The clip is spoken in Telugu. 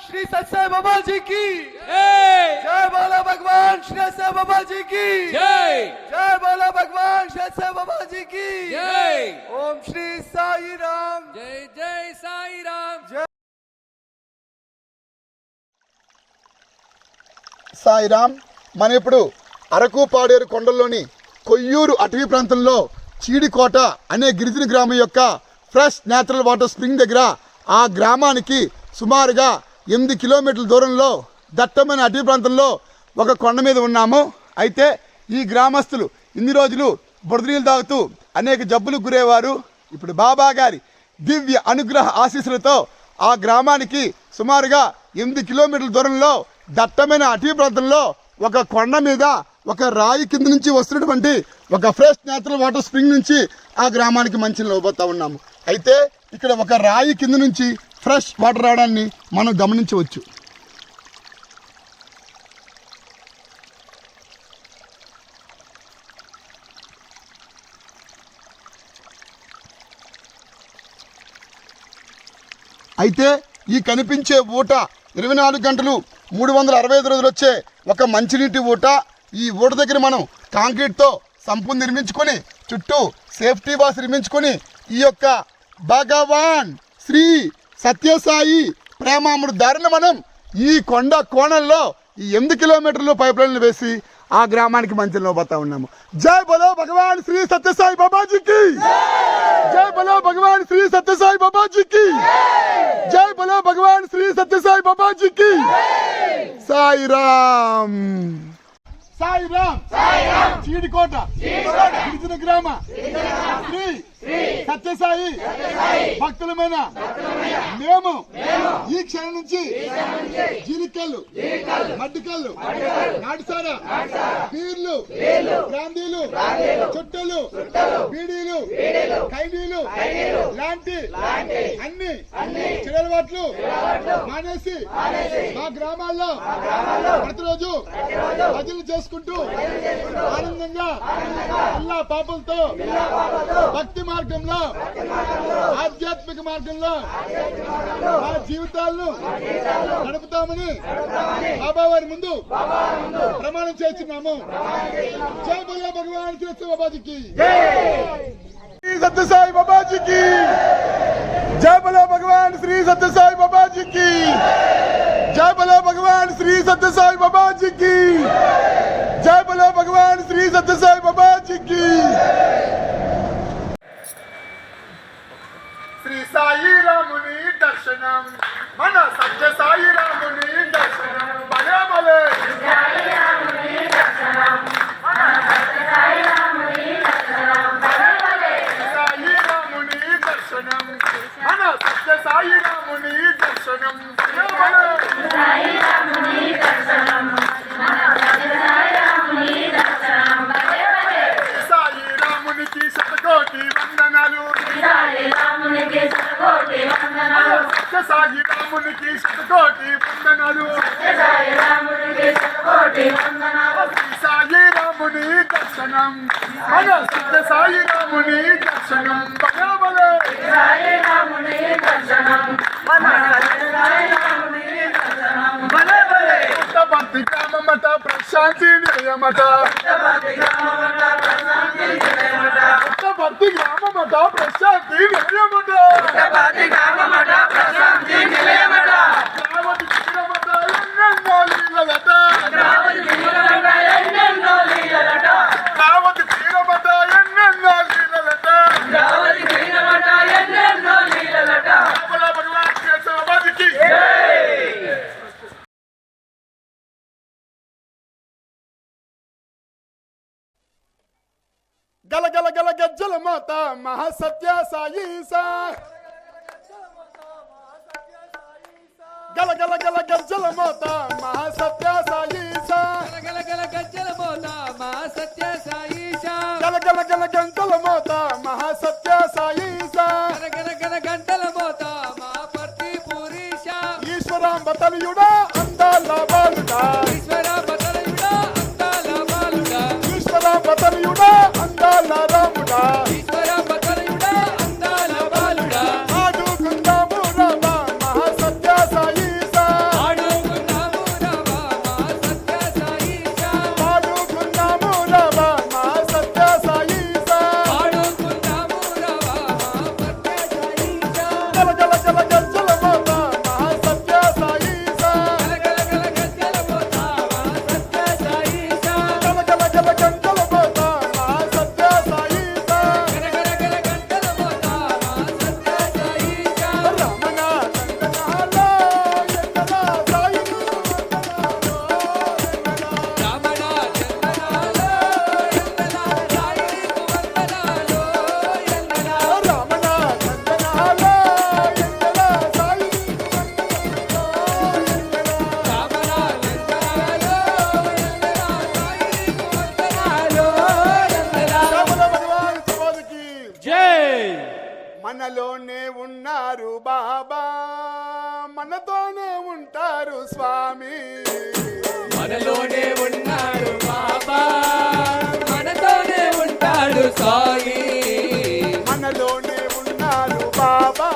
श्री सत्य बाबा जी की జై जय बोला भगवान श्री सत्य बाबा जी की జై जय बोला भगवान श्री सत्य बाबा जी की జై ओम श्री साई राम జై జై సాయిరామ్ సాయిరామ్ మనం ఇప్పుడు అరకు పాడేరు కొండల్లోని కొయ్యూరు అటవీ ప్రాంతంలో చీడికోట అనే గిరిజన గ్రామం యొక్క ఫ్రెష్ న్యాచురల్ వాటర్ స్ప్రింగ్ దగ్గర ఆ గ్రామానికి సుమారుగా ఎనిమిది కిలోమీటర్ల దూరంలో దట్టమైన అటవీ ప్రాంతంలో ఒక కొండ మీద ఉన్నాము. అయితే ఈ గ్రామస్తులు ఇన్ని రోజులు బురదనీళ్ళు తాగుతూ అనేక జబ్బులకు గురేవారు. ఇప్పుడు బాబా గారి దివ్య అనుగ్రహ ఆశీస్సులతో ఆ గ్రామానికి సుమారుగా ఎనిమిది కిలోమీటర్ల దూరంలో దట్టమైన అటవీ ప్రాంతంలో ఒక కొండ మీద ఒక రాయి కింద నుంచి వస్తున్నటువంటి ఒక ఫ్రెష్ న్యాచురల్ వాటర్ స్ప్రింగ్ నుంచి ఆ గ్రామానికి మంచి ఇవ్వబోతా ఉన్నాము. అయితే ఇక్కడ ఒక రాయి కింద నుంచి ఫ్రెష్ వాటర్ రావడాన్ని మనం గమనించవచ్చు. అయితే ఈ కనిపించే ఊట ఇరవై నాలుగు గంటలు మూడు వందల అరవై ఐదు రోజులు వచ్చే ఒక మంచినీటి ఊట ఈ ఊట దగ్గర మనం కాంక్రీట్తో సంపు నిర్మించుకొని చుట్టూ సేఫ్టీ బాస్ నిర్మించుకొని ఈ యొక్క భగవాన్ శ్రీ సత్యసాయి ప్రేమాముడు దారిన మనం ఈ కొండ కోణంలో ఈ ఎనిమిది కిలోమీటర్లు పైప్ లైన్లు వేసి ఆ గ్రామానికి మంచిలో పోతా ఉన్నాము. జై బలో భగవాన్ శ్రీ సత్యసాయి బాబాజీకి! జై బలో భగవాన్ శ్రీ సత్యసాయి బాబాజీకి! జై బలో భగవాన్ శ్రీ సత్యసాయి బాబాజీకి! సాయి రామ్! సాయి రామ్! చీడికోట! గిరిజన గ్రామ! శ్రీ! సత్యసాయి. భక్తులమైన మేము ఈ క్షణం నుంచి జీలికల్లు మడ్డికల్లు నాటుసారా పీర్లు బ్రాందీలు చుట్టలు బీడీలు ఖైదీలు లాంటి అన్ని చెడలవాట్లు మానేసి మా గ్రామాల్లో ప్రతిరోజు భజనలు చేసుకుంటూ ఆనందంగా అల్లా పాపలతో భక్తి మార్గంలో ఆధ్యాత్మిక మార్గంలో మా జీవితాలను నడుపుతామని బాబా వారి ముందు ప్రమాణం చేస్తున్నాము. జై బోలో భగవాన్ శ్రీ బాబాజీకి సత్యసాయి బాబాజీకి జై బలో భగవాన్ శ్రీ సత్యసాయి బాబాజీకి జై బలో భగవాన్ శ్రీ సత్యసాయి బాబాజీకి జై బలో భగవాన్ శ్రీ సత్యసాయి బాబాజీకి శ్రీ సాయి రాముని దర్శనం మన సత్య సాయి రాముని దర్శనం భలే భలే సాయి రాముని దర్శనం మన సత్య సాయి రాముని దర్శనం భలే భలే సాయి రామునికి శతకోటి వందనాలు సత్య సాయి శతకోటి వందనాలు. సాయి రాముని దర్శనం. మన సత్య సాయి రాముని దర్శనం. భలే భలే. పుట్టపర్తి గ్రామమట ప్రశాంతి నిలయమట. పుట్టపర్తి గ్రామమట ప్రశాంతి నిలయమట. రావతి ఎన్నెన్నో రావతి తీరమట ఎన్నెన్నో లీలలట. రామల గల గల గల గజ్జల మాత మహాసత్య సాయిసా గల గల గల గజ్జల మాత అందాల బాలుడా. ఈశ్వర బదలయుడా అందాల బాలుడా. ఈశ్వరాంబ తనయుడా అందాల రాముడా. మనలోనే ఉన్నారు బాబా. మనతోనే ఉంటారు స్వామి. మనలోనే ఉన్నారు బాబా. మనతోనే ఉంటాడు స్వామి మనలోనే ఉన్నారు బాబా.